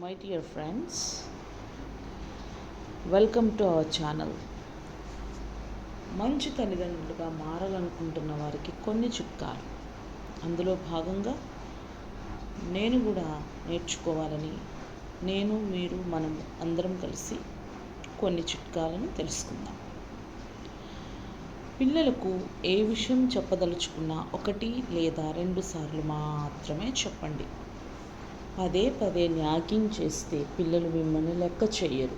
My dear friends welcome to our channel మంచి తల్లిదండ్రులుగా మారాలనుకుంటున్న వారికి కొన్ని చిట్కాలు. అందులో భాగంగా నేను కూడా నేర్చుకోవాలని నేను మీరు మనం అందరం కలిసి కొన్ని చిట్కాలను తెలుసుకుందాం. పిల్లలకు ఏ విషయం చెప్పదలుచుకున్నా ఒకటి లేదా రెండు సార్లు మాత్రమే చెప్పండి. పదే పదే న్యాగింగ్ చేస్తే పిల్లలు మిమ్మల్ని లెక్క చేయరు.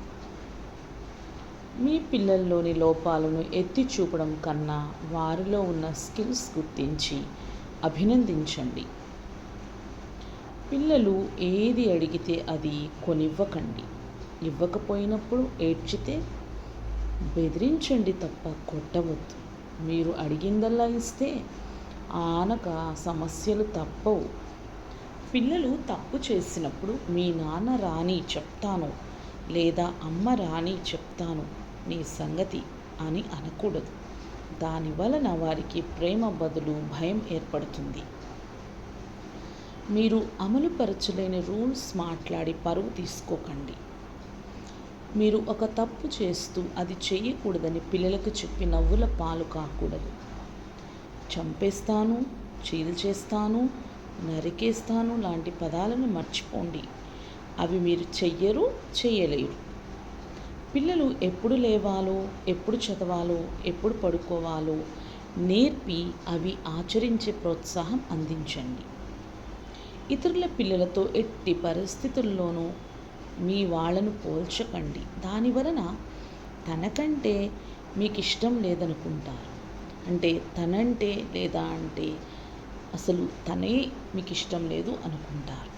మీ పిల్లల్లోని లోపాలను ఎత్తి చూపడం కన్నా వారిలో ఉన్న స్కిల్స్ గుర్తించి అభినందించండి. పిల్లలు ఏది అడిగితే అది కొనివ్వకండి. ఇవ్వకపోయినప్పుడు ఏడ్చితే బెదిరించండి తప్ప కొట్టవద్దు. మీరు అడిగిందల్లా ఇస్తే ఆనక సమస్యలు తప్పవు. పిల్లలు తప్పు చేసినప్పుడు మీ నాన్న రాని చెప్తాను లేదా అమ్మ రాని చెప్తాను నీ సంగతి అని అనకూడదు. దాని వలన వారికి ప్రేమ బదులు భయం ఏర్పడుతుంది. మీరు అమలుపరచలేని రూల్స్ మాట్లాడి పరువు తీసుకోకండి. మీరు ఒక తప్పు చేస్తూ అది చేయకూడదని పిల్లలకు చెప్పి నవ్వుల పాలు కాకూడదు. చంపేస్తాను చీల్చేస్తాను నరికేస్తాను లాంటి పదాలను మర్చిపోండి. అవి మీరు చెయ్యరు చేయలేరు పిల్లలు ఎప్పుడు లేవాలో ఎప్పుడు చదవాలో ఎప్పుడు పడుకోవాలో నేర్పి అవి ఆచరించే ప్రోత్సాహం అందించండి. ఇతరుల పిల్లలతో ఎట్టి పరిస్థితుల్లోనూ మీ వాళ్ళను పోల్చకండి. దాని వలన తనకంటే మీకు ఇష్టం లేదనుకుంటారు. అంటే తనంటే లేదా అంటే అసలు తనే మీకు ఇష్టం లేదు అనుకుంటారు.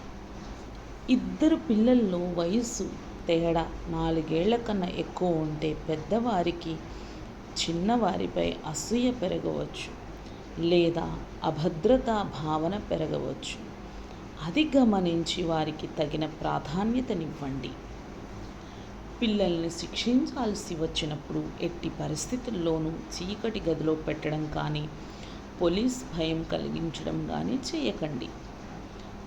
ఇద్దరు పిల్లల్లో వయసు తేడా నాలుగేళ్ళ కన్నా ఎక్కువ ఉంటే పెద్దవారికి చిన్నవారిపై అసూయ పెరగవచ్చు లేదా అభద్రతా భావన పెరగవచ్చు. అది గమనించి వారికి తగిన ప్రాధాన్యతనివ్వండి. పిల్లల్ని శిక్షించాల్సి వచ్చినప్పుడు ఎట్టి పరిస్థితుల్లోనూ చీకటి గదిలో పెట్టడం కానీ పోలీస్ భయం కలిగించడం కానీ చేయకండి.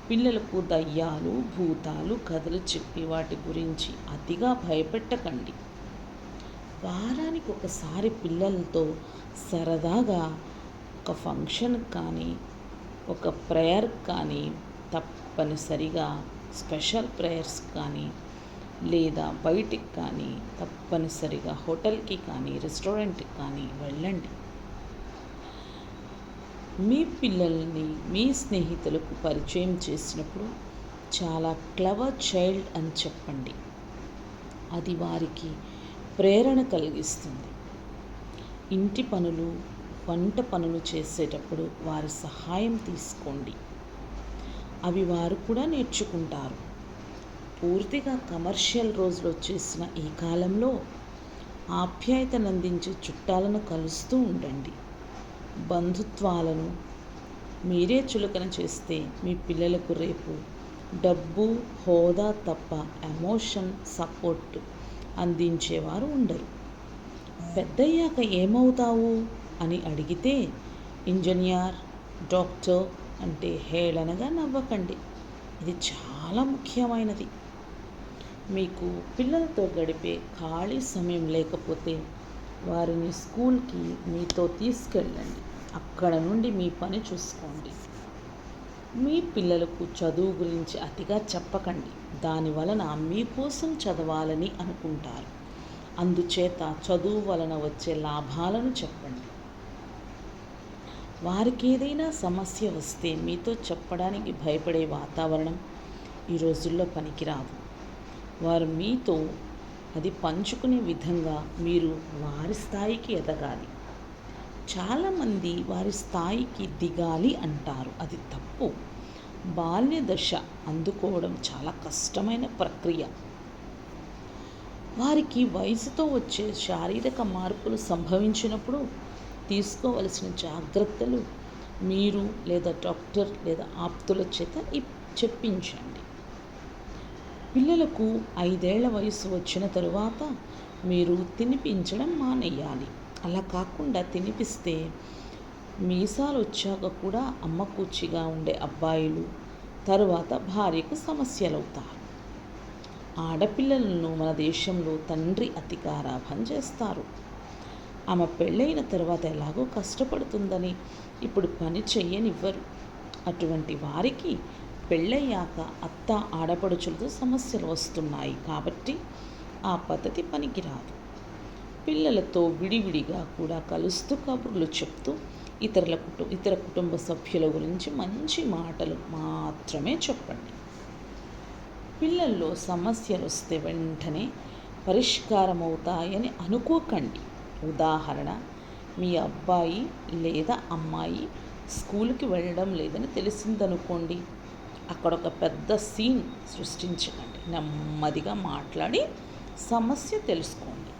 పిల్లలకు దయ్యాలు భూతాలు కథలు చెప్పి వాటి గురించి అతిగా భయపెట్టకండి. వారానికి ఒకసారి పిల్లలతో సరదాగా ఒక ఫంక్షన్ కానీ ఒక ప్రేయర్ కానీ తప్పనిసరిగా స్పెషల్ ప్రేయర్స్ కానీ లేదా బయటికి కానీ తప్పనిసరిగా హోటల్కి కానీ రెస్టారెంట్కి కానీ వెళ్ళండి. మీ పిల్లల్ని మీ స్నేహితులకు పరిచయం చేసినప్పుడు చాలా క్లవర్ చైల్డ్ అని చెప్పండి. అది వారికి ప్రేరణ కలిగిస్తుంది. ఇంటి పనులు వంట పనులు చేసేటప్పుడు వారి సహాయం తీసుకోండి. అవి వారు కూడా నేర్చుకుంటారు. పూర్తిగా కమర్షియల్ రోజులు వచ్చేసిన ఈ కాలంలో ఆప్యాయతనందించే చుట్టాలను కలుస్తూ ఉండండి. బంధుత్వాలను మీరే చులకన చేస్తే మీ పిల్లలకు రేపు డబ్బు హోదా తప్ప ఎమోషన్ సపోర్ట్ అందించేవారు ఉండరు. పెద్దయ్యాక ఏమవుతావు? అని అడిగితే ఇంజనీర్ డాక్టర్ అంటే హేళనగా నవ్వకండి. ఇది చాలా ముఖ్యమైనది. మీకు పిల్లలతో గడిపే ఖాళీ సమయం లేకపోతే వారిని స్కూల్కి మీతో తీసుకెళ్ళండి. అక్కడ నుండి మీ పని చూసుకోండి. మీ పిల్లలకు చదువు గురించి అతిగా చెప్పకండి. దాని వలన మీకోసం చదవాలని అనుకుంటారు. అందుచేత చదువు వలన వచ్చే లాభాలను చెప్పండి. వారికి ఏదైనా సమస్య వస్తే మీతో చెప్పడానికి భయపడే వాతావరణం ఈ రోజుల్లో పనికిరాదు. వారు మీతో అది పంచుకునే విధంగా మీరు వారి స్థాయికి ఎదగాలి. చాలామంది వారి స్థాయికి దిగాలి అంటారు. అది తప్పు. బాల్య దశ అందుకోవడం చాలా కష్టమైన ప్రక్రియ. వారికి వయసుతో వచ్చే శారీరక మార్పులు సంభవించినప్పుడు తీసుకోవలసిన జాగ్రత్తలు మీరు లేదా డాక్టర్ లేదా ఆప్తుల చేత చెప్పించండి. పిల్లలకు ఐదేళ్ళ వయసు వచ్చిన తరువాత మీరు తినిపించడం మానేయాలి. అలా కాకుండా తినిపిస్తే మీసాలు వచ్చాక కూడా అమ్మ కూచిగా ఉండే అబ్బాయిలు తరువాత భార్యకు సమస్యలవుతారు. ఆడపిల్లలను మన దేశంలో తండ్రి అతికారాభం చేస్తారు. ఆమె పెళ్ళైన తర్వాత ఎలాగో కష్టపడుతుందని ఇప్పుడు పని చెయ్యనివ్వరు. అటువంటి వారికి పెళ్ళయ్యాక అత్త ఆడపడుచులతో సమస్యలు వస్తున్నాయి కాబట్టి ఆ పద్ధతి పనికిరాదు. పిల్లలతో విడివిడిగా కూడా కలుస్తూ కబుర్లు చెప్తూ ఇతరుల కుటు ఇతర కుటుంబ సభ్యుల గురించి మంచి మాటలు మాత్రమే చెప్పండి. పిల్లల్లో సమస్యలు వస్తే వెంటనే పరిష్కారం అవుతాయని అనుకోకండి. ఉదాహరణ మీ అబ్బాయి లేదా అమ్మాయి స్కూల్కి వెళ్ళడం లేదని తెలిసిందనుకోండి. అక్కడ ఒక పెద్ద సీన్ సృష్టించకండి. నెమ్మదిగా మాట్లాడి సమస్య తెలుసుకోండి.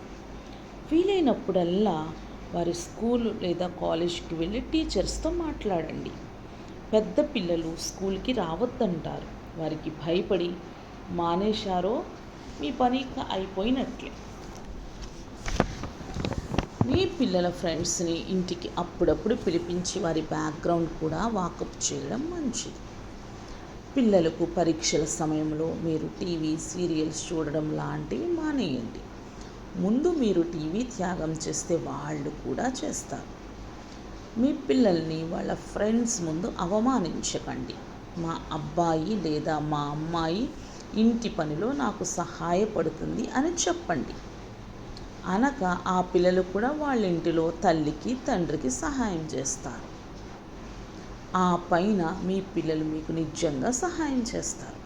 వీలైనప్పుడల్లా వారి స్కూల్ లేదా కాలేజ్కి వెళ్ళి టీచర్స్తో మాట్లాడండి. పెద్ద పిల్లలు స్కూల్కి రావద్దంటారు. వారికి భయపడి మానేశారో మీ పని అయిపోయినట్లే. మీ పిల్లల ఫ్రెండ్స్ని ఇంటికి అప్పుడప్పుడు పిలిపించి వారి బ్యాక్గ్రౌండ్ కూడా వాకప్ చేయడం మంచిది. పిల్లలకు పరీక్షల సమయంలో మీరు టీవీ సీరియల్స్ చూడడం లాంటివి మానేయండి. ముందు మీరు టీవీ త్యాగం చేస్తే వాళ్ళు కూడా చేస్తారు. మీ పిల్లల్ని వాళ్ళ ఫ్రెండ్స్ ముందు అవమానించకండి. మా అబ్బాయి లేదా మా అమ్మాయి ఇంటి పనిలో నాకు సహాయపడుతుంది అని చెప్పండి. అనక ఆ పిల్లలు కూడా వాళ్ళ ఇంటిలో తల్లికి తండ్రికి సహాయం చేస్తారు. ఆ పైన మీ పిల్లలు మీకు నిజంగా సహాయం చేస్తారు.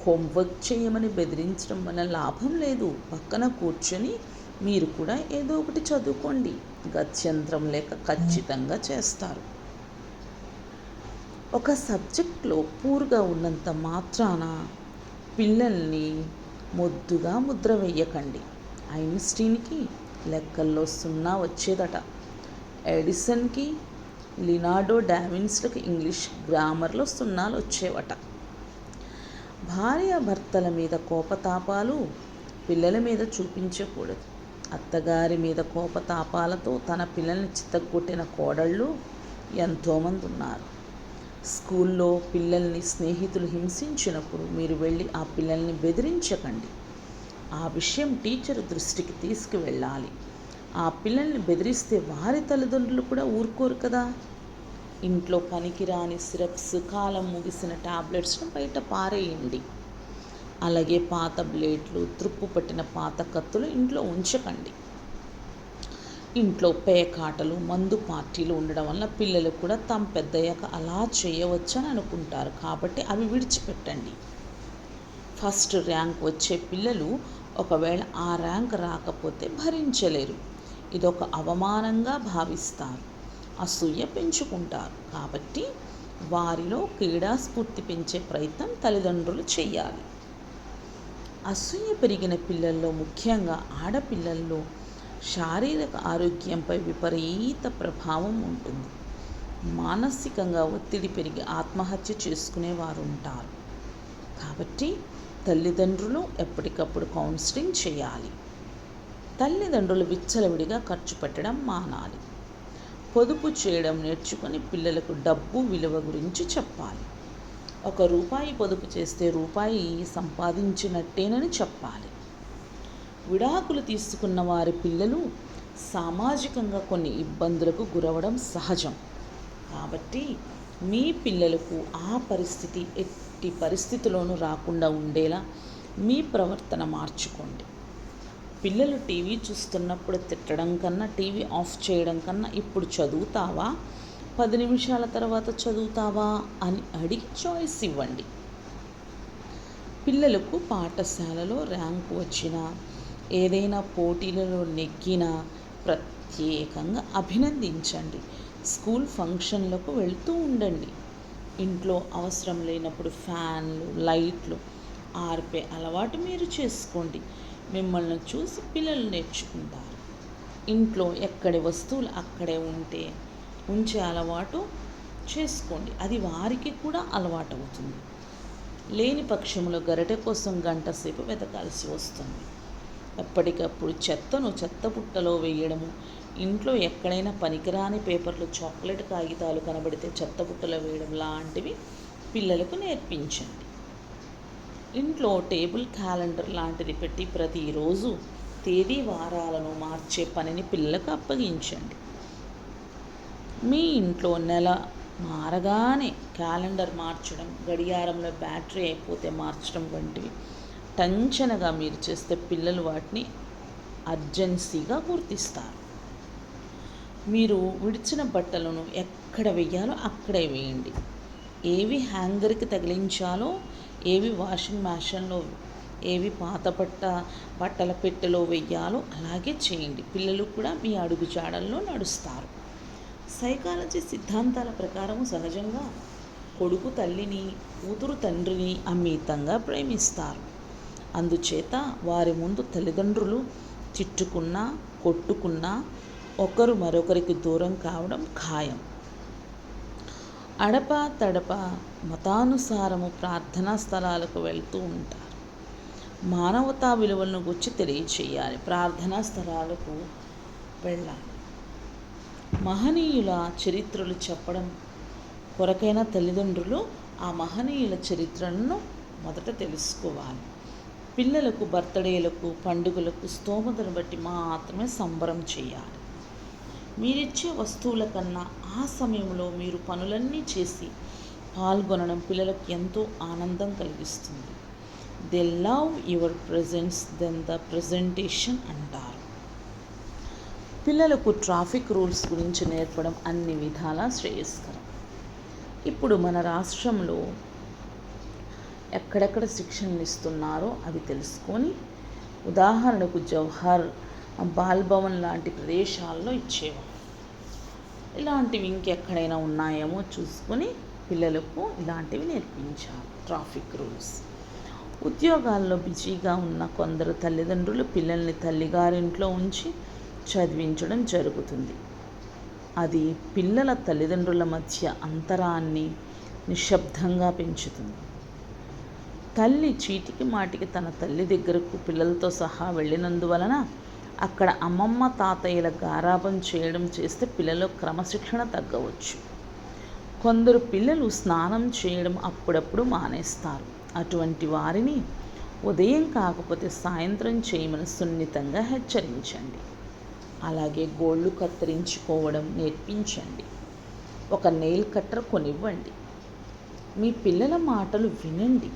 హోంవర్క్ చేయమని బెదిరించడం వల్ల లాభం లేదు. పక్కన కూర్చొని మీరు కూడా ఏదో ఒకటి చదువుకోండి. గత్యంతరం లేక ఖచ్చితంగా చేస్తారు. ఒక సబ్జెక్ట్లో పూర్గా ఉన్నంత మాత్రాన పిల్లల్ని మొద్దుగా ముద్ర వేయకండి. ఐన్స్టీన్కి లెక్కల్లో సున్నా వచ్చేదట. ఎడిసన్కి లినాడో డావిన్స్లకు ఇంగ్లీష్ గ్రామర్లో సున్నాలు వచ్చేవట. భార్యాభర్తల మీద కోపతాపాలు పిల్లల మీద చూపించకూడదు. అత్తగారి మీద కోపతాపాలతో తన పిల్లల్ని చిత్తగొట్టిన కోడళ్ళు ఎంతోమంది ఉన్నారు స్కూల్లో పిల్లల్ని స్నేహితులు హింసించినప్పుడు మీరు వెళ్ళి ఆ పిల్లల్ని బెదిరించకండి. ఆ విషయం టీచర్ దృష్టికి తీసుకువెళ్ళాలి. ఆ పిల్లల్ని బెదిరిస్తే వారి తల్లిదండ్రులు కూడా ఊరుకోరు కదా. ఇంట్లో పనికిరాని సిరప్స్ కాలం ముగిసిన టాబ్లెట్స్ను బయట పారేయండి. అలాగే పాత బ్లేడ్లు త్రుప్పు పట్టిన పాత కత్తులు ఇంట్లో ఉంచకండి. ఇంట్లో పేకాటలు మందు పార్టీలు ఉండడం వల్ల పిల్లలు కూడా తాము పెద్దయ్యాక అలా చేయవచ్చని అనుకుంటారు. కాబట్టి అవి విడిచిపెట్టండి. ఫస్ట్ ర్యాంక్ వచ్చే పిల్లలు ఒకవేళ ఆ ర్యాంక్ రాకపోతే భరించలేరు. ఇదొక అవమానంగా భావిస్తారు. అసూయ పెంచుకుంటారు. కాబట్టి వారిలో క్రీడాస్ఫూర్తి పెంచే ప్రయత్నం తల్లిదండ్రులు చేయాలి. అసూయ పెరిగిన పిల్లల్లో ముఖ్యంగా ఆడపిల్లల్లో శారీరక ఆరోగ్యంపై విపరీత ప్రభావం ఉంటుంది. మానసికంగా ఒత్తిడి పెరిగి ఆత్మహత్య చేసుకునేవారు ఉంటారు. కాబట్టి తల్లిదండ్రులు ఎప్పటికప్పుడు కౌన్సిలింగ్ చేయాలి. తల్లిదండ్రులు విచ్చలవిడిగా ఖర్చు పెట్టడం మానాలి. పొదుపు చేయడం నేర్చుకొని పిల్లలకు డబ్బు విలువ గురించి చెప్పాలి. ఒక రూపాయి పొదుపు చేస్తే రూపాయి సంపాదించినట్టేనని చెప్పాలి. విడాకులు తీసుకున్న వారి పిల్లలు సామాజికంగా కొన్ని ఇబ్బందులకు గురవడం సహజం. కాబట్టి మీ పిల్లలకు ఆ పరిస్థితి ఎట్టి పరిస్థితిలోనూ రాకుండా ఉండేలా మీ ప్రవర్తన మార్చుకోండి. పిల్లలు టీవీ చూస్తున్నప్పుడు తిట్టడం కన్నా టీవీ ఆఫ్ చేయడం కన్నా ఇప్పుడు చదువుతావా? పది నిమిషాల తర్వాత చదువుతావా? అని అడిగి చాయిస్ ఇవ్వండి. పిల్లలకు పాఠశాలలో ర్యాంకు వచ్చినా ఏదైనా పోటీలలో నెగ్గినా ప్రత్యేకంగా అభినందించండి. స్కూల్ ఫంక్షన్లకు వెళ్తూ ఉండండి. ఇంట్లో అవసరం లేనప్పుడు ఫ్యాన్లు లైట్లు ఆర్పే అలవాటు మీరు చేసుకోండి. మిమ్మల్ని చూసి పిల్లలు నేర్చుకుంటారు. ఇంట్లో ఎక్కడి వస్తువులు అక్కడే ఉంటే ఉంచే అలవాటు చేసుకోండి. అది వారికి కూడా అలవాటు అవుతుంది లేని పక్షంలో గరిటె కోసం గంట సేపు వెతకాల్సి వస్తుంది. ఎప్పటికప్పుడు చెత్తను చెత్త పుట్టలో వేయడము ఇంట్లో ఎక్కడైనా పనికిరాని పేపర్లు చాక్లెట్ కాగితాలు కనబడితే చెత్త పుట్టలో వేయడం లాంటివి పిల్లలకు నేర్పించండి. ఇంట్లో టేబుల్ క్యాలెండర్ లాంటిది పెట్టి ప్రతిరోజు తేదీ వారాలను మార్చే పనిని పిల్లలకు అప్పగించండి. మీ ఇంట్లో నెల మారగానే క్యాలెండర్ మార్చడం గడియారంలో బ్యాటరీ అయిపోతే మార్చడం వంటివి టంచనగా మీరు చేస్తే పిల్లలు వాటిని అర్జెన్సీగా గుర్తిస్తారు. మీరు విడిచిన బట్టలను ఎక్కడ వేయాలో అక్కడే వేయండి. ఏవి హ్యాంగర్కి తగిలించాలో ఏవి వాషింగ్ మెషిన్లో ఏవి పాత పట్ట బట్టల పెట్టెలో వెయ్యాలో అలాగే చేయండి. పిల్లలు కూడా మీ అడుగుజాడల్లో నడుస్తారు. సైకాలజీ సిద్ధాంతాల ప్రకారం సహజంగా కొడుకు తల్లిని కూతురు తండ్రిని అమితంగా ప్రేమిస్తారు. అందుచేత వారి ముందు తల్లిదండ్రులు తిట్టుకున్నా కొట్టుకున్నా ఒకరు మరొకరికి దూరం కావడం ఖాయం. అడప తడప మతానుసారము ప్రార్థనా స్థలాలకు వెళ్తూ ఉంటారు. మానవతా విలువలను గుర్చి తెలియచేయాలి. ప్రార్థనా స్థలాలకు వెళ్ళాలి. మహనీయుల చరిత్రలు చెప్పడం కొరకైన తల్లిదండ్రులు ఆ మహనీయుల చరిత్రను మొదట తెలుసుకోవాలి. పిల్లలకు బర్త్డేలకు పండుగలకు స్తోమతను బట్టి మాత్రమే సంబరం చేయాలి. మీరిచ్చే వస్తువుల కన్నా ఆ సమయంలో మీరు పనులన్నీ చేసి పాల్గొనడం పిల్లలకు ఎంతో ఆనందం కలిగిస్తుంది. They love your presents then the presentation అంటారు. పిల్లలకు ట్రాఫిక్ రూల్స్ గురించి నేర్పడం అన్ని విధాలా శ్రేయస్కరం. ఇప్పుడు మన రాష్ట్రంలో ఎక్కడెక్కడ శిక్షణలు ఇస్తున్నారో అవి తెలుసుకొని ఉదాహరణకు జవహర్ బాల్ భవన్ లాంటి ప్రదేశాల్లో ఇచ్చేవారు. ఇలాంటివి ఇంకెక్కడైనా ఉన్నాయేమో చూసుకొని పిల్లలకు ఇలాంటివి నేర్పించాలి. Traffic rules. ఉద్యోగాల్లో బిజీగా ఉన్న కొందరు తల్లిదండ్రులు పిల్లల్ని తల్లిగారింట్లో ఉంచి చదివించడం జరుగుతుంది. అది పిల్లల తల్లిదండ్రుల మధ్య అంతరాన్ని నిశ్శబ్దంగా పెంచుతుంది. తల్లి చీటికి మాటికి తన తల్లి దగ్గరకు పిల్లలతో సహా వెళ్ళినందువలన అక్కడ అమ్మమ్మ తాతయ్యల గారాబం చేయడం చేస్తే పిల్లలు క్రమశిక్షణ తగ్గవచ్చు. కొందరు పిల్లలు స్నానం చేయడం అప్పుడప్పుడు మానేస్తారు. అటువంటి వారిని ఉదయం కాకపోతే సాయంత్రం చేయమని సున్నితంగా హెచ్చరించండి. అలాగే గోళ్ళు కత్తిరించుకోవడం నేర్పించండి. ఒక నెయిల్ కట్టర్ కొనివ్వండి. మీ పిల్లల మాటలు వినండి.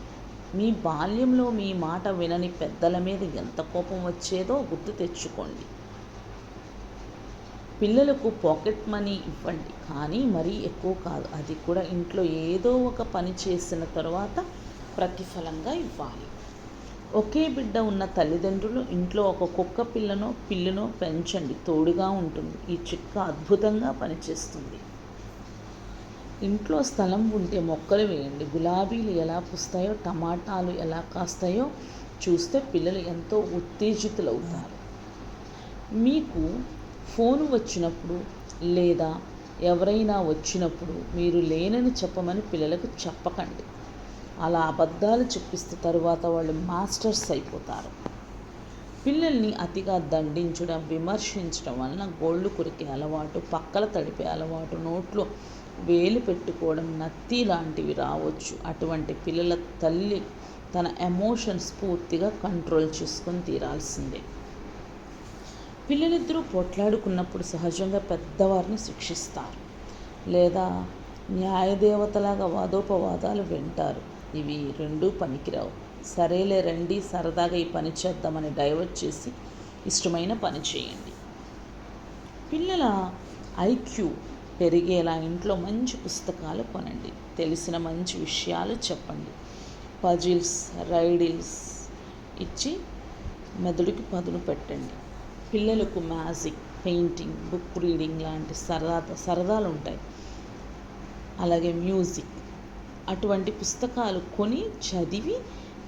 మీ బాల్యంలో మీ మాట వినని పెద్దల మీద ఎంత కోపం వచ్చేదో గుర్తు తెచ్చుకోండి. పిల్లలకు పాకెట్ మనీ ఇవ్వండి. కానీ మరీ ఎక్కువ కాదు. అది కూడా ఇంట్లో ఏదో ఒక పని చేసిన తర్వాత ప్రతిఫలంగా ఇవ్వాలి. ఒకే బిడ్డ ఉన్న తల్లిదండ్రులు ఇంట్లో ఒక కుక్క పిల్లనో పిల్లునో పెంచండి. తోడుగా ఉంటుంది. ఈ చిట్కా అద్భుతంగా పనిచేస్తుంది. ఇంట్లో స్థలం ఉంటే మొక్కలు వేయండి. గులాబీలు ఎలా పూస్తాయో టమాటాలు ఎలా కాస్తాయో చూస్తే పిల్లలు ఎంతో ఉత్తేజితులవుతారు. మీకు ఫోన్ వచ్చినప్పుడు లేదా ఎవరైనా వచ్చినప్పుడు మీరు లేనని చెప్పమని పిల్లలకు చెప్పకండి. అలా అబద్ధాలు చెప్పిస్తే తరువాత వాళ్ళు మాస్టర్స్ అయిపోతారు. పిల్లల్ని అతిగా దండించడం విమర్శించడం వలన గోళ్ళు కొరికే అలవాటు పక్కల తడిపే అలవాటు నోట్లో వేలు పెట్టుకోవడం నత్తి లాంటివి రావచ్చు. అటువంటి పిల్లల తల్లి తన ఎమోషన్స్ పూర్తిగా కంట్రోల్ చేసుకొని తీరాల్సిందే. పిల్లలిద్దరూ పోట్లాడుకున్నప్పుడు సహజంగా పెద్దవారిని శిక్షిస్తారు. లేదా న్యాయదేవతలాగా వాదోపవాదాలు వింటారు. ఇవి రెండూ పనికిరావు. సరేలే రండి సరదాగా ఈ పని చేద్దామని డైవర్ట్ చేసి ఇష్టమైన పని చేయండి. పిల్లల ఐక్యూ పెరిగేలా ఇంట్లో మంచి పుస్తకాలు కొనండి. తెలిసిన మంచి విషయాలు చెప్పండి. పజిల్స్ రైడిల్స్ ఇచ్చి మెదడుకి పదును పెట్టండి. పిల్లలకు మ్యాజిక్ పెయింటింగ్ బుక్ రీడింగ్ లాంటి సరదా సరదాలు ఉంటాయి. అలాగే మ్యూజిక్. అటువంటి పుస్తకాలు కొని చదివి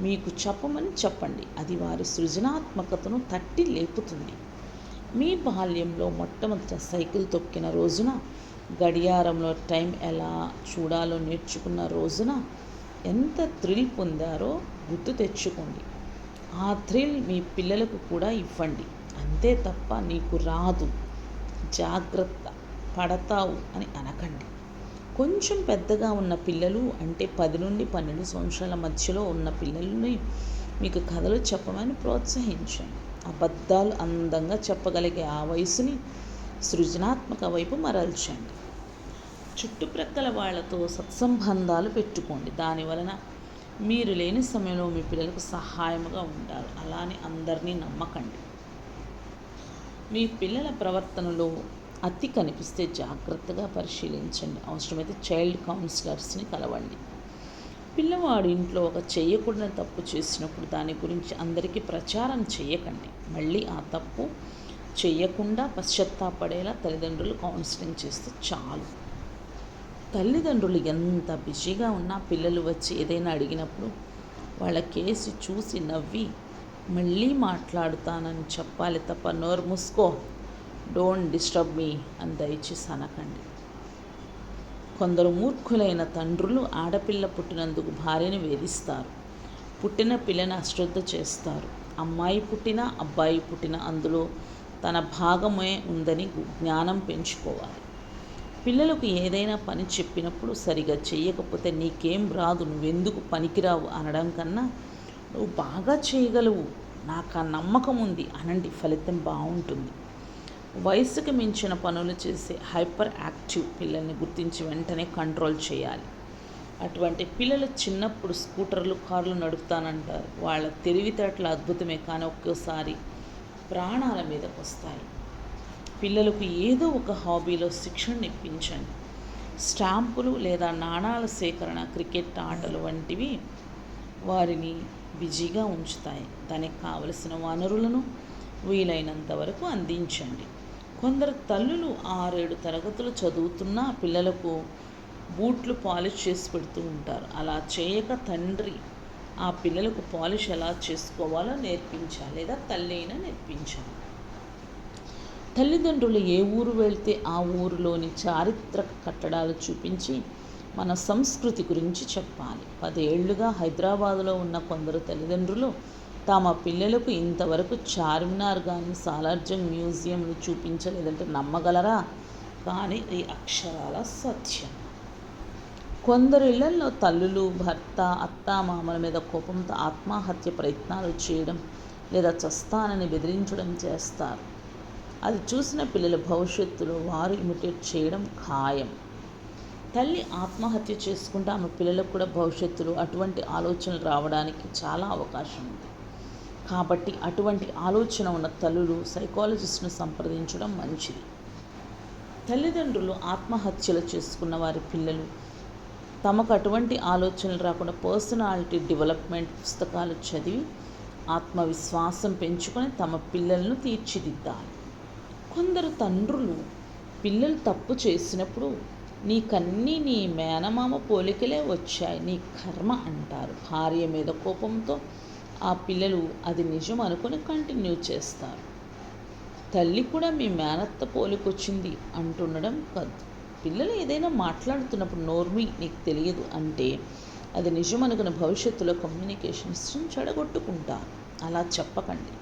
మీకు చెప్పమని చెప్పండి. అది వారి సృజనాత్మకతను తట్టి లేపుతుంది. మీ బాల్యంలో మొట్టమొదట సైకిల్ తొక్కిన రోజున గడియారంలో టైం ఎలా చూడాలో నేర్చుకున్న రోజున ఎంత థ్రిల్ పొందారో గుర్తు తెచ్చుకోండి. ఆ థ్రిల్ మీ పిల్లలకు కూడా ఇవ్వండి. అంతే తప్ప నీకు రాదు. జాగ్రత్త పడతావు అని అనకండి. కొంచెం పెద్దగా ఉన్న పిల్లలు అంటే పది నుండి పన్నెండు సంవత్సరాల మధ్యలో ఉన్న పిల్లల్ని మీకు కథలు చెప్పమని ప్రోత్సహించండి. అబద్ధాలు అందంగా చెప్పగలిగే ఆ వయసుని సృజనాత్మక వైపు మరల్చండి. చుట్టుప్రక్కల వాళ్ళతో సత్సంబంధాలు పెట్టుకోండి. దాని వలన మీరు లేని సమయంలో మీ పిల్లలకు సహాయముగా ఉంటారు అలానే అందరినీ నమ్మకండి. మీ పిల్లల ప్రవర్తనలో అతి కనిపిస్తే జాగ్రత్తగా పరిశీలించండి. అవసరమైతే చైల్డ్ కౌన్సిలర్స్ని కలవండి. పిల్లవాడు ఇంట్లో ఒక చేయకూడని తప్పు చేసినప్పుడు దాని గురించి అందరికీ ప్రచారం చేయకండి. మళ్ళీ ఆ తప్పు చేయకుండా పశ్చత్తాపడేలా తల్లిదండ్రులు కౌన్సిలింగ్ చేస్తే చాలు. తల్లిదండ్రులు ఎంత బిజీగా ఉన్నా పిల్లలు వచ్చి ఏదైనా అడిగినప్పుడు వాళ్ళ కేసు చూసి నవ్వి మళ్ళీ మాట్లాడుతానని చెప్పాలి తప్ప నోరు మూసుకో డోంట్ డిస్టర్బ్ మీ అని దయచేసి అనకండి. కొందరు మూర్ఖులైన తండ్రులు ఆడపిల్ల పుట్టినందుకు భార్యను వేధిస్తారు. పుట్టిన పిల్లని అశ్రద్ధ చేస్తారు. అమ్మాయి పుట్టినా అబ్బాయి పుట్టినా అందులో తన భాగమే ఉందని జ్ఞానం పెంచుకోవాలి. పిల్లలకు ఏదైనా పని చెప్పినప్పుడు సరిగా చేయకపోతే నీకేం రాదు నువ్వెందుకు పనికిరావు అనడం కన్నా నువ్వు బాగా చేయగలవు. నాకు ఆ నమ్మకం ఉంది అనండి ఫలితం బాగుంటుంది. వయసుకు మించిన పనులు చేసే హైపర్ యాక్టివ్ పిల్లల్ని గుర్తించి వెంటనే కంట్రోల్ చేయాలి. అటువంటి పిల్లలు చిన్నప్పుడు స్కూటర్లు కార్లు నడుపుతానంటారు. వాళ్ళ తెలివితేటలు అద్భుతమే కానీ ఒక్కోసారి ప్రాణాల మీదకి వస్తాయి పిల్లలకు ఏదో ఒక హాబీలో శిక్షణ ఇప్పించండి స్టాంపులు లేదా నాణాల సేకరణ క్రికెట్ ఆటలు వంటివి వారిని బిజీగా ఉంచుతాయి. దానికి కావలసిన వనరులను వీలైనంత వరకు అందించండి. కొందరు తల్లులు ఆరేడు తరగతులు చదువుతున్న పిల్లలకు బూట్లు పాలిష్ చేసి పెడుతూ ఉంటారు. అలా చేయక తండ్రి ఆ పిల్లలకు పాలిష్ ఎలా చేసుకోవాలో నేర్పించాలి లేదా తల్లి అయినా నేర్పించాలి. తల్లిదండ్రులు ఏ ఊరు వెళ్తే ఆ ఊరిలోని చారిత్రక కట్టడాలు చూపించి మన సంస్కృతి గురించి చెప్పాలి. పదేళ్ళుగా హైదరాబాదులో ఉన్న కొందరు తల్లిదండ్రులు తమ పిల్లలకు ఇంతవరకు చార్మినార్ కానీ సాలార్జంగ్ మ్యూజియంలు చూపించలేదంటే నమ్మగలరా? కానీ ఈ అక్షరాల సత్యం. కొందరు ఇళ్ళలో తల్లులు భర్త అత్త మామల మీద కోపంతో ఆత్మహత్య ప్రయత్నాలు చేయడం లేదా చస్తానని బెదిరించడం చేస్తారు. అది చూసిన పిల్లల భవిష్యత్తులో వారు ఇమిటేట్ చేయడం ఖాయం. తల్లి ఆత్మహత్య చేసుకుంటే ఆమె పిల్లలకు కూడా భవిష్యత్తులో అటువంటి ఆలోచనలు రావడానికి చాలా అవకాశం ఉంది. కాబట్టి అటువంటి ఆలోచన ఉన్న తల్లులు సైకాలజిస్ట్ను సంప్రదించడం మంచిది. తల్లిదండ్రులు ఆత్మహత్యలు చేసుకున్న వారి పిల్లలు తమకు అటువంటి ఆలోచనలు రాకుండా పర్సనాలిటీ డెవలప్మెంట్ పుస్తకాలు చదివి ఆత్మవిశ్వాసం పెంచుకొని తమ పిల్లలను తీర్చిదిద్దాలి. కొందరు తండ్రులు పిల్లలు తప్పు చేసినప్పుడు నీకన్నీ నీ మేనమామ పోలికలే వచ్చాయి నీ కర్మ అంటారు. భార్య మీద కోపంతో ఆ పిల్లలు అది నిజం అనుకుని కంటిన్యూ చేస్తారు. తల్లి కూడా మీ మేనత్త పోలికొచ్చింది అంటుండడం కాదు. పిల్లలు ఏదైనా మాట్లాడుతున్నప్పుడు నోర్మి నీకు తెలియదు అంటే అది నిజం అనుకున్న భవిష్యత్తులో కమ్యూనికేషన్స్ చెడగొట్టుకుంటారు. అలా చెప్పకండి.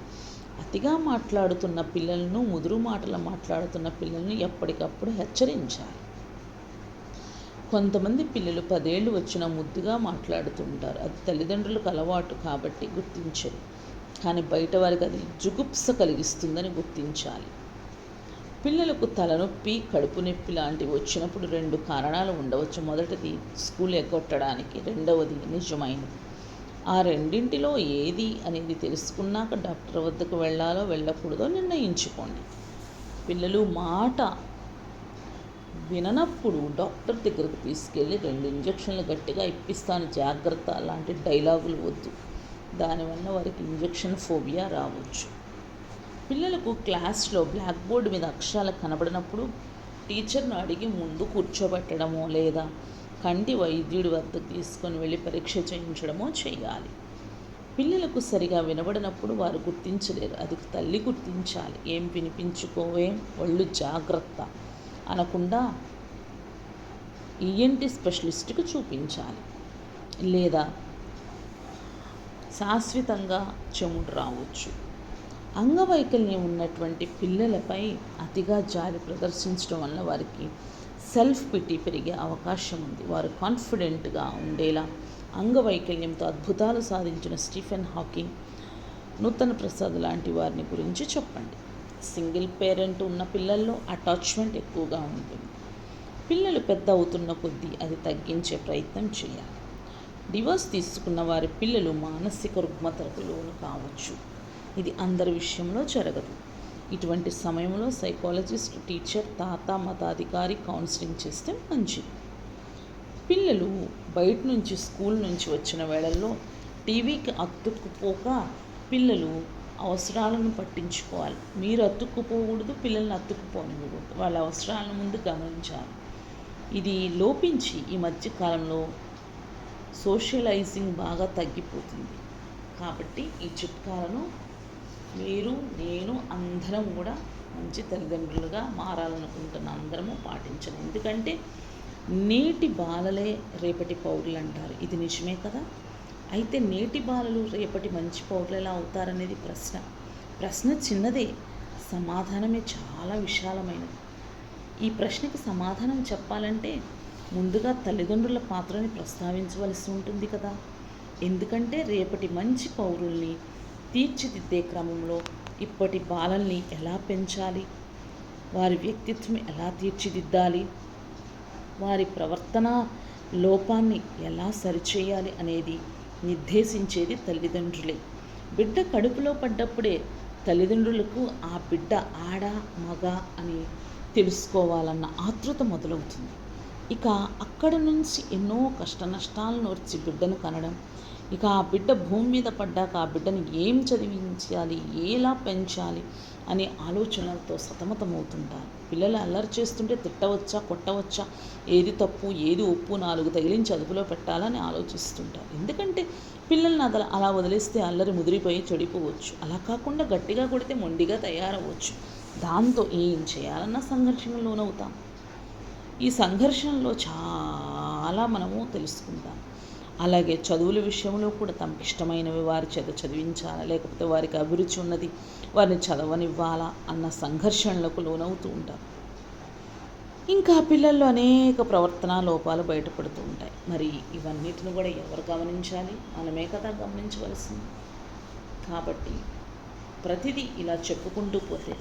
అతిగా మాట్లాడుతున్న పిల్లలను ముదురు మాటలు మాట్లాడుతున్న పిల్లలను ఎప్పటికప్పుడు హెచ్చరించాలి. కొంతమంది పిల్లలు పదేళ్ళు వచ్చిన ముద్దుగా మాట్లాడుతుంటారు. అది తల్లిదండ్రులకు అలవాటు కాబట్టి గుర్తించరు. కానీ బయట వారికి అది జుగుప్స కలిగిస్తుందని గుర్తించాలి. పిల్లలకు తలనొప్పి కడుపు నొప్పి లాంటివి వచ్చినప్పుడు రెండు కారణాలు ఉండవచ్చు. మొదటిది స్కూల్ ఎగ్గొట్టడానికి రెండవది నిజమైనది. ఆ రెండింటిలో ఏది అనేది తెలుసుకున్నాక డాక్టర్ వద్దకు వెళ్ళాలో వెళ్ళకూడదో నిర్ణయించుకోండి. పిల్లలు మాట విననప్పుడు డాక్టర్ దగ్గరకు తీసుకెళ్ళి రెండు ఇంజక్షన్లు గట్టిగా ఇప్పిస్తాను. జాగ్రత్త లాంటి డైలాగులు వద్దు. దానివల్ల వారికి ఇంజక్షన్ ఫోబియా రావచ్చు. పిల్లలకు క్లాస్లో బ్లాక్ బోర్డు మీద అక్షరాలు కనబడినప్పుడు టీచర్ను అడిగి ముందు కూర్చోబెట్టడమో లేదా కంటి వైద్యుడి వద్ద తీసుకొని వెళ్ళి పరీక్ష చేయించడమో చేయాలి. పిల్లలకు సరిగా వినబడినప్పుడు వారు గుర్తించలేరు. అది తల్లి గుర్తించాలి. ఏం వినిపించుకోవేం? ఒళ్ళు జాగ్రత్త అనకుండా ఈఎన్టీ స్పెషలిస్ట్కి చూపించాలి. లేదా శాశ్వతంగా చెముడు రావచ్చు. అంగవైకల్యం ఉన్నటువంటి పిల్లలపై అతిగా జాలి ప్రదర్శించడం వల్ల వారికి సెల్ఫ్ పిటి పెరిగే అవకాశం ఉంది. వారు కాన్ఫిడెంట్గా ఉండేలా అంగవైకల్యంతో అద్భుతాలు సాధించిన స్టీఫెన్ హాకింగ్ నూతన ప్రసాద్ లాంటి వారిని గురించి చెప్పండి. సింగిల్ పేరెంట్ ఉన్న పిల్లల్లో అటాచ్మెంట్ ఎక్కువగా ఉంటుంది. పిల్లలు పెద్ద అవుతున్న కొద్దీ అది తగ్గించే ప్రయత్నం చేయాలి. డివోర్స్ తీసుకున్న వారి పిల్లలు మానసిక రుగ్మతలకు లోను కావచ్చు. ఇది అందరి విషయంలో జరగదు. ఇటువంటి సమయంలో సైకాలజిస్ట్ టీచర్ తాత మతాధికారి కౌన్సిలింగ్ చేస్తే మంచిది. పిల్లలు బయట నుంచి స్కూల్ నుంచి వచ్చిన వేళల్లో టీవీకి అతుక్కుపోక పిల్లలు అవసరాలను పట్టించుకోవాలి. మీరు అతుక్కుపోకూడదు పిల్లల్ని అతుక్కుపోనివ్వకూడదు. వాళ్ళ అవసరాలను ముందు గమనించాలి. ఇది లోపించి ఈ మధ్యకాలంలో సోషలైజింగ్ బాగా తగ్గిపోతుంది. కాబట్టి ఈ చిట్కాలను మీరు నేను అందరం కూడా మంచి తల్లిదండ్రులుగా మారాలనుకుంటున్న అందరము పాటించను ఎందుకంటే నేటి బాలలే రేపటి పౌరులు అంటారు. ఇది నిజమే కదా? అయితే నేటి బాలలు రేపటి మంచి పౌరులు ఎలా అవుతారనేది ప్రశ్న. ప్రశ్న చిన్నదే. సమాధానమే చాలా విశాలమైనది. ఈ ప్రశ్నకి సమాధానం చెప్పాలంటే ముందుగా తల్లిదండ్రుల పాత్రని ప్రస్తావించవలసి ఉంటుంది కదా? ఎందుకంటే రేపటి మంచి పౌరుల్ని తీర్చిదిద్దే క్రమంలో ఇప్పటి బాలల్ని ఎలా పెంచాలి? వారి వ్యక్తిత్వం ఎలా తీర్చిదిద్దాలి? వారి ప్రవర్తన లోపాన్ని ఎలా సరిచేయాలి అనేది నిర్దేశించేది తల్లిదండ్రులే. బిడ్డ కడుపులో పడ్డప్పుడే తల్లిదండ్రులకు ఆ బిడ్డ ఆడ మగ అని తెలుసుకోవాలన్న ఆతృత మొదలవుతుంది. ఇక అక్కడ నుంచి ఎన్నో కష్ట నష్టాలను వచ్చి బిడ్డను కనడం ఇక ఆ బిడ్డ భూమి మీద పడ్డాక ఆ బిడ్డని ఏం చదివించాలి? ఎలా పెంచాలి? అనే ఆలోచనలతో సతమతమవుతుంటారు. పిల్లలు అల్లరి చేస్తుంటే తిట్టవచ్చా కొట్టవచ్చా? ఏది తప్పు ఏది ఉప్పు నాలుగు తగిలించి అదుపులో పెట్టాలని ఆలోచిస్తుంటారు. ఎందుకంటే పిల్లల్ని అదల అలా వదిలేస్తే అల్లరి ముదిరిపోయి చెడిపోవచ్చు. అలా కాకుండా గట్టిగా కొడితే మొండిగా తయారవ్వచ్చు దాంతో ఏం చేయాలన్న సంఘర్షణలోనవుతాం. ఈ సంఘర్షణలో చాలా మనము తెలుసుకుంటాం. అలాగే చదువుల విషయంలో కూడా తమకి ఇష్టమైనవి వారి చేత చదివించాలా లేకపోతే వారికి అభిరుచి ఉన్నది వారిని చదవనివ్వాలా అన్న సంఘర్షణలకు లోనవుతూ ఉంటారు. ఇంకా పిల్లల్లో అనేక ప్రవర్తన లోపాలు బయటపడుతూ ఉంటాయి. మరి ఇవన్నిటిని కూడా ఎవరు గమనించాలి? మనమే కదా గమనించవలసింది. కాబట్టి ప్రతిదీ ఇలా చెప్పుకుంటూ పోతే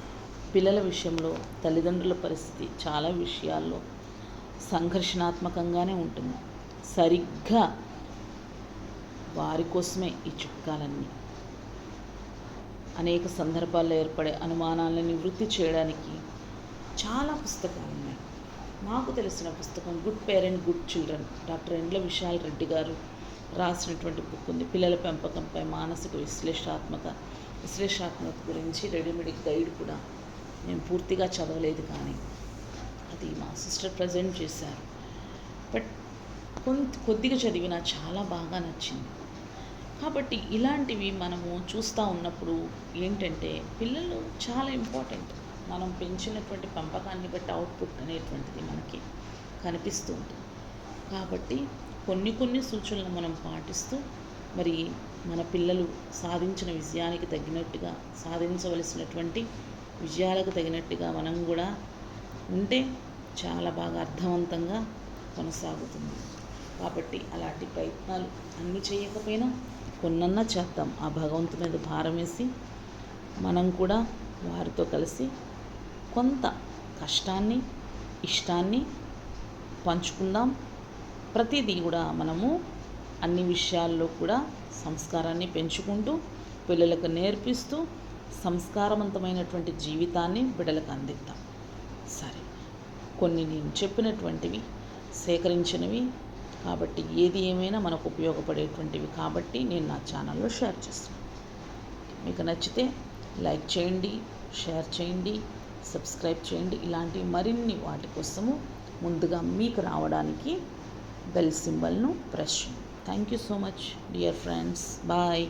పిల్లల విషయంలో తల్లిదండ్రుల పరిస్థితి చాలా విషయాల్లో సంఘర్షణాత్మకంగానే ఉంటుంది. సరిగ్గా వారి కోసమే ఈ చిట్కాలన్నీ. అనేక సందర్భాల్లో ఏర్పడే అనుమానాలను నివృత్తి చేయడానికి చాలా పుస్తకాలు ఉన్నాయి. నాకు తెలిసిన పుస్తకం good parent good children. Doctor Endla Vishal Reddy గారు రాసినటువంటి బుక్ ఉంది. పిల్లల పెంపకంపై మానసిక విశ్లేషాత్మక విశ్లేషాత్మక గురించి రెడీమేడ్ గైడ్ కూడా నేను పూర్తిగా చదవలేదు కానీ అది మా సిస్టర్ ప్రజెంట్ చేశారు. బట్ కొంత కొద్దిగా చదివిన చాలా బాగా నచ్చింది. కాబట్టి ఇలాంటివి మనము చూస్తూ ఉన్నప్పుడు ఏంటంటే పిల్లలు చాలా ఇంపార్టెంట్ మనం పెంచినటువంటి పెంపకాన్ని బట్టి అవుట్పుట్ అనేటువంటిది మనకి కనిపిస్తూ ఉంటుంది. కాబట్టి కొన్ని కొన్ని సూచనలు మనం పాటిస్తూ మరి మన పిల్లలు సాధించిన విజయానికి తగినట్టుగా సాధించవలసినటువంటి విజయాలకు తగినట్టుగా మనం కూడా ఉంటే చాలా బాగా అర్థవంతంగా కొనసాగుతుంది. కాబట్టి అలాంటి ప్రయత్నాలు అన్నీ చేయకపోయినా కొన్నన్నా చేద్దాం. ఆ భగవంతు మీద భారం వేసి మనం కూడా వారితో కలిసి కొంత కష్టాన్ని ఇష్టాన్ని పంచుకుందాం. ప్రతిదీ కూడా మనము అన్ని విషయాల్లో కూడా సంస్కారాన్ని పెంచుకుంటూ పిల్లలకు నేర్పిస్తూ సంస్కారవంతమైనటువంటి జీవితాన్ని బిడ్డలకు అందిద్దాం. సరే. కొన్ని నేను చెప్పినటువంటివి సేకరించినవి కాబట్టి ఏది ఏమైనా మనకు ఉపయోగపడేటువంటివి కాబట్టి నేను నా ఛానల్లో షేర్ చేస్తాను. మీకు నచ్చితే లైక్ చేయండి షేర్ చేయండి సబ్స్క్రైబ్ చేయండి. ఇలాంటి మరిన్ని వాటి కోసము ముందుగా మీకు రావడానికి బెల్ సింబల్ను ప్రెస్ చేయండి. Thank you so much dear friends bye